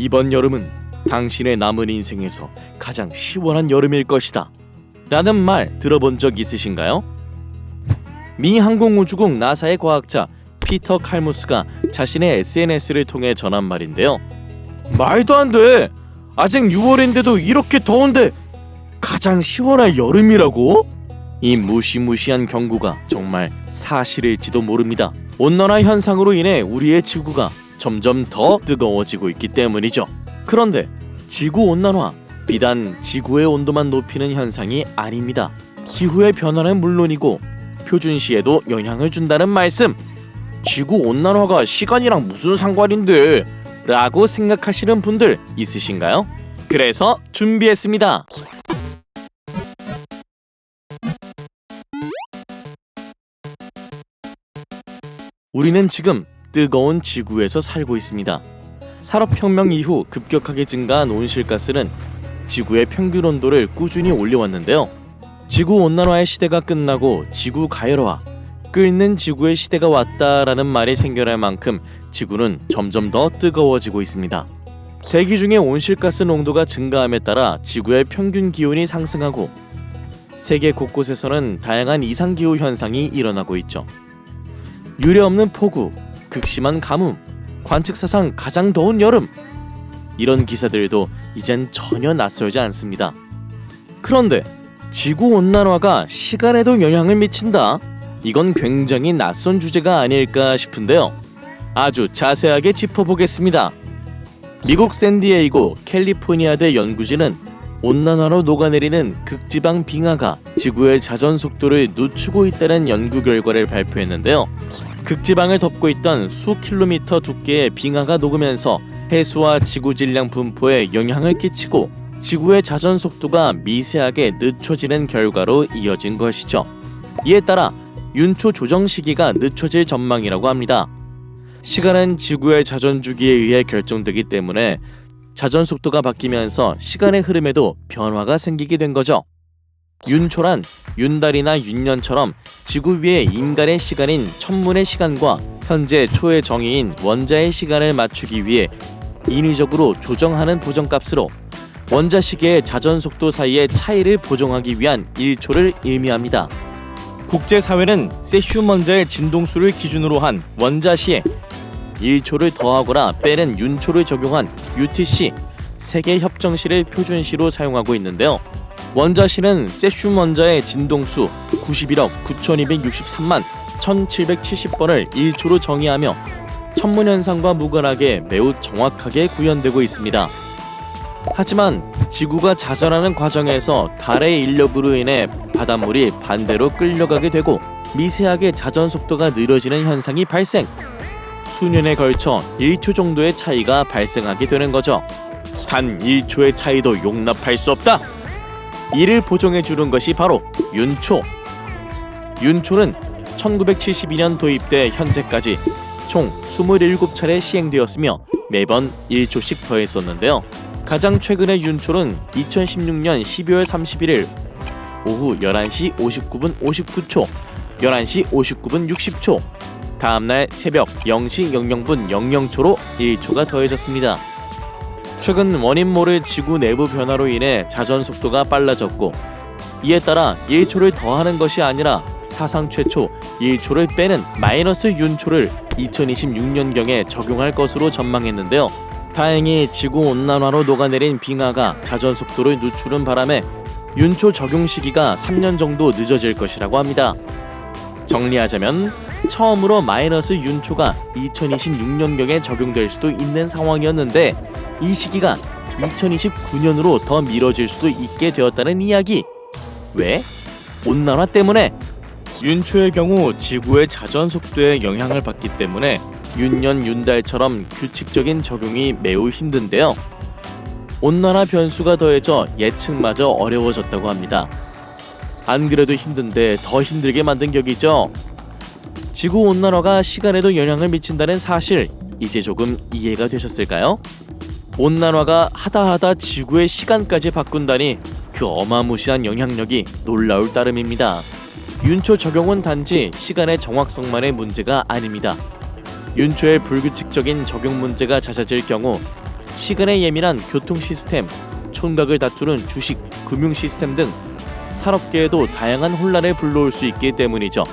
이번 여름은 당신의 남은 인생에서 가장 시원한 여름일 것이다. 라는 말 들어본 적 있으신가요? 미 항공우주국 나사의 과학자 피터 칼무스가 자신의 SNS를 통해 전한 말인데요. 말도 안 돼. 아직 6월인데도 이렇게 더운데 가장 시원한 여름이라고? 이 무시무시한 경고가 정말 사실일지도 모릅니다. 온난화 현상으로 인해 우리의 지구가 점점 더 뜨거워지고 있기 때문이죠. 그런데 지구 온난화 비단 지구의 온도만 높이는 현상이 아닙니다. 기후의 변화는 물론이고 표준시에도 영향을 준다는 말씀. 지구 온난화가 시간이랑 무슨 상관인데? 라고 생각하시는 분들 있으신가요? 그래서 준비했습니다. 우리는 지금 뜨거운 지구에서 살고 있습니다. 산업혁명 이후 급격하게 증가한 온실가스는 지구의 평균 온도를 꾸준히 올려왔는데요. 지구 온난화의 시대가 끝나고 지구 가열화, 끓는 지구의 시대가 왔다라는 말이 생겨날 만큼 지구는 점점 더 뜨거워지고 있습니다. 대기 중의 온실가스 농도가 증가함에 따라 지구의 평균 기온이 상승하고 세계 곳곳에서는 다양한 이상 기후 현상이 일어나고 있죠. 유례 없는 폭우, 극심한 가뭄, 관측 사상 가장 더운 여름. 이런 기사들도 이젠 전혀 낯설지 않습니다. 그런데 지구 온난화가 시간에도 영향을 미친다. 이건 굉장히 낯선 주제가 아닐까 싶은데요. 아주 자세하게 짚어보겠습니다. 미국 샌디에이고 캘리포니아대 연구진은 온난화로 녹아내리는 극지방 빙하가 지구의 자전 속도를 늦추고 있다는 연구 결과를 발표했는데요. 극지방을 덮고 있던 수 킬로미터 두께의 빙하가 녹으면서 해수와 지구 질량 분포에 영향을 끼치고 지구의 자전 속도가 미세하게 늦춰지는 결과로 이어진 것이죠. 이에 따라 윤초 조정 시기가 늦춰질 전망이라고 합니다. 시간은 지구의 자전 주기에 의해 결정되기 때문에 자전 속도가 바뀌면서 시간의 흐름에도 변화가 생기게 된 거죠. 윤초란 윤달이나 윤년처럼 지구 위의 인간의 시간인 천문의 시간과 현재 초의 정의인 원자의 시간을 맞추기 위해 인위적으로 조정하는 보정값으로 원자 시계의 자전 속도 사이의 차이를 보정하기 위한 1초를 의미합니다. 국제사회는 세슘 원자의 진동수를 기준으로 한 원자시에 1초를 더하거나 빼는 윤초를 적용한 UTC 세계 협정시를 표준시로 사용하고 있는데요. 원자시는 세슘 원자의 진동수 91억 9263만 1770번을 1초로 정의하며 천문 현상과 무관하게 매우 정확하게 구현되고 있습니다. 하지만 지구가 자전하는 과정에서 달의 인력으로 인해 바닷물이 반대로 끌려가게 되고 미세하게 자전 속도가 느려지는 현상이 발생. 수년에 걸쳐 1초 정도의 차이가 발생하게 되는 거죠. 단 1초의 차이도 용납할 수 없다. 이를 보정해 주는 것이 바로 윤초. 윤초는 1972년 도입돼 현재까지 총 27차례 시행되었으며 매번 1초씩 더했었는데요. 가장 최근의 윤초는 2016년 12월 31일 오후 11시 59분 59초, 11시 59분 60초, 다음날 새벽 0시 00분 00초로 1초가 더해졌습니다. 최근 원인 모를 지구 내부 변화로 인해 자전 속도가 빨라졌고 이에 따라 1초를 더하는 것이 아니라 사상 최초 1초를 빼는 마이너스 윤초를 2026년경에 적용할 것으로 전망했는데요. 다행히 지구 온난화로 녹아내린 빙하가 자전 속도를 늦추는 바람에 윤초 적용 시기가 3년 정도 늦어질 것이라고 합니다. 정리하자면 처음으로 마이너스 윤초가 2026년경에 적용될 수도 있는 상황이었는데 이 시기가 2029년으로 더 미뤄질 수도 있게 되었다는 이야기. 왜? 온난화 때문에. 윤초의 경우 지구의 자전 속도에 영향을 받기 때문에 윤년 윤달처럼 규칙적인 적용이 매우 힘든데요. 온난화 변수가 더해져 예측마저 어려워졌다고 합니다. 안 그래도 힘든데 더 힘들게 만든 격이죠. 지구 온난화가 시간에도 영향을 미친다는 사실 이제 조금 이해가 되셨을까요? 온난화가 하다 하다 지구의 시간까지 바꾼다니 그 어마무시한 영향력이 놀라울 따름입니다. 윤초 적용은 단지 시간의 정확성만의 문제가 아닙니다. 윤초의 불규칙적인 적용 문제가 잦아질 경우 시간에 예민한 교통 시스템, 촌각을 다투는 주식, 금융 시스템 등 산업계에도 다양한 혼란을 불러올 수 있기 때문이죠.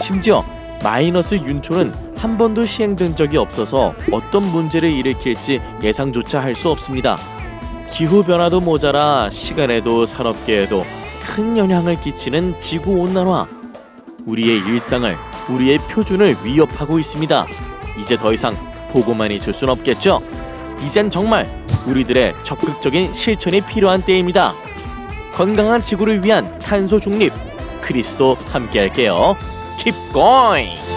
심지어 마이너스 윤초는 한 번도 시행된 적이 없어서 어떤 문제를 일으킬지 예상조차 할 수 없습니다. 기후 변화도 모자라 시간에도 산업계에도 큰 영향을 끼치는 지구 온난화. 우리의 일상을, 우리의 표준을 위협하고 있습니다. 이제 더 이상 보고만 있을 순 없겠죠? 이젠 정말 우리들의 적극적인 실천이 필요한 때입니다. 건강한 지구를 위한 탄소 중립 크리스도 함께 할게요. Keep going.